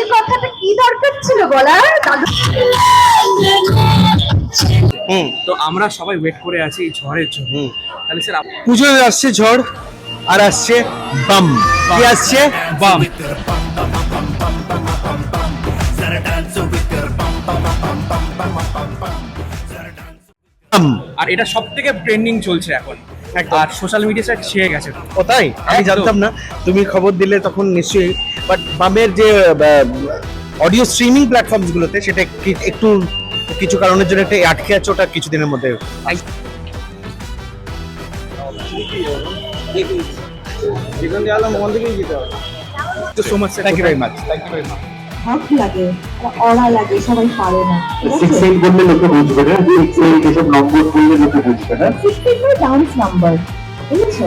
এই কথাটা কি দরকার ছিল বলার? তো আমরা সবাই ওয়েট করে আছি এই ঝড়ের জন্য। তাহলে স্যার পুজোয় আসছে ঝড় আর আসছে বাম। কি আসছে? বাম। বাম। আর এটা সব থেকে ট্রেন্ডিং চলছে এখন। আর সোশ্যাল মিডিয়াতে ছেয়ে গেছে ও তাই আমি জানতাম না তুমি খবর দিলে তখন নিশ্চয়ই বাট বামের যে অডিও স্ট্রিমিং প্ল্যাটফর্মস গুলোতে সেটা একটু কিছু কারণের জন্য একটা আটকে আছে ওটা কিছুদিনের মধ্যে so much thank you very much হক লাগে অড়া লাগে সবাই পারে না সিক্স এইট বললে লোকে বুঝবে না সিক্স এইট এসব নম্বর বললে লোকে বুঝবে না সিক্সটিন মানে ডান্স নাম্বার বুঝেছ?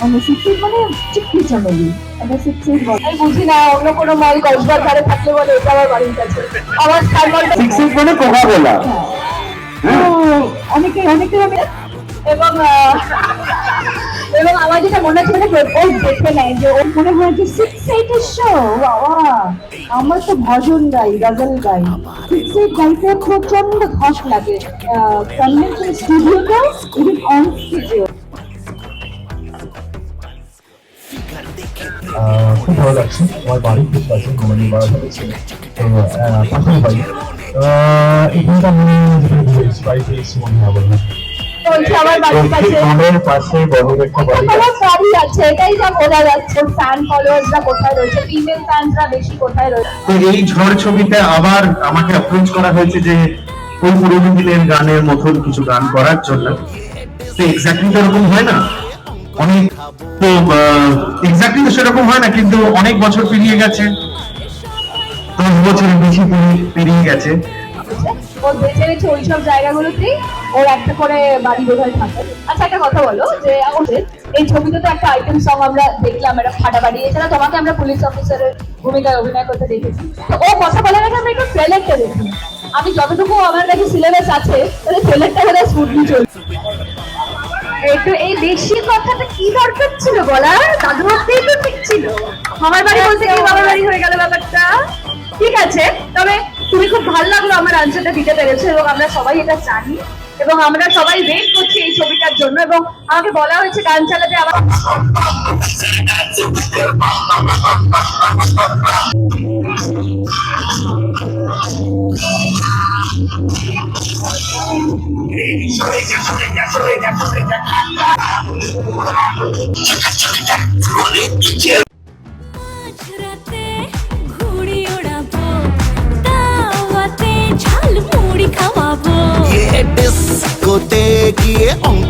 মানে সিক্সটিন মানে চিকলি চামেলি এটা বলে আমি বুঝি না অন্য কোনো মাল কসবার ধারে থাকলে বলে এটা আমার বাড়ির কাছে। আমার স্থানমালটা সিক্স এইট মানে কোকা কোলা অনেকে অনেকে আমি এবং এবং আমার যেটা মনে হচ্ছে মানে ও দেখে নেয় যে ওর মনে হয় যে সিক্স এইটের শো বাবা। আমার তো ভজন গাই গজল গাই। সিক্স এইট গাইতে প্রচণ্ড ঘষ লাগে। কনভেনশন স্টুডিওটা ইভেন অন স্টুডিও খুব ভালো লাগছে। আমার বাড়ি খুব কাছে মানে পাশেই বাড়ি আহ, এখানটা আমি যেখানে বাড়িতে এসেছি মনে হয় বললাম বলছে আমার বাড়ির কাছে পাশে। বড় একটা বাড়ি আমার বাড়ি আছে এটাই যা বোঝা যাচ্ছে ফ্যান ফলোয়ার্সরা কোথায় রয়েছে ফিমেল ফ্যানসরা বেশি কোথায় রয়েছে। তো এই ঝড় ছবিতে আবার আমাকে অ্যাপ্রোচ করা হয়েছে যে ওই পুরোনো দিনের গানের মতন কিছু গান করার জন্য। তো এক্স্যাক্টলি তো এরকম হয় না? অনেক তো এক্স্যাক্টলি তো সেরকম হয় না কিন্তু অনেক বছর পেরিয়ে গেছে। দশ বছরের বেশি পেরিয়ে- পেরিয়ে গেছে। ও বেঁচে গেছে ওইসব জায়গাগুলোতেই ওর একটা করে বাড়ি থাকে। আচ্ছা একটা কথা বলো যে এই ছবিতে তো একটা আইটেম সং আমরা দেখলাম, একটা ফাটা বাড়ি। এছাড়া তোমাকে আমরা পুলিশ অফিসারের ভূমিকায় অভিনয় করতে দেখেছি। তো ও কথা বলার আগে আমরা একটু দেখি। আমি যতটুকু আমার কাছে সিলেবাস আছে, তাহলে ট্রেলারটা স্মুথলি চলছে। একটু এই বেশি কথাটা কি দরকার ছিল বলার? দাদু তো ঠিক ছিল। আমার বাড়ি বলতে কি, বাবার বাড়ি হয়ে গেল ব্যাপারটা? ঠিক আছে, তবে তুমি খুব ভালো লাগল আমার আনসারটা দিতে পেরেছ এবং আমরা সবাই এটা জানি। এবং আমরা সবাই ওয়েট করছি এই ছবিটার জন্য এবং আমাকে বলা হয়েছে গান চালাতে আমার রাতে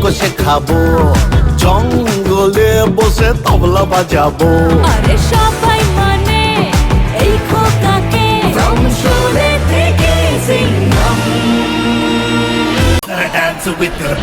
গিয়ে খাব। জঙ্গলে বসে তবলা বাজাবো। আরে সবাই মানে এই খোকাকে থেকে সিংহাম। Dance with your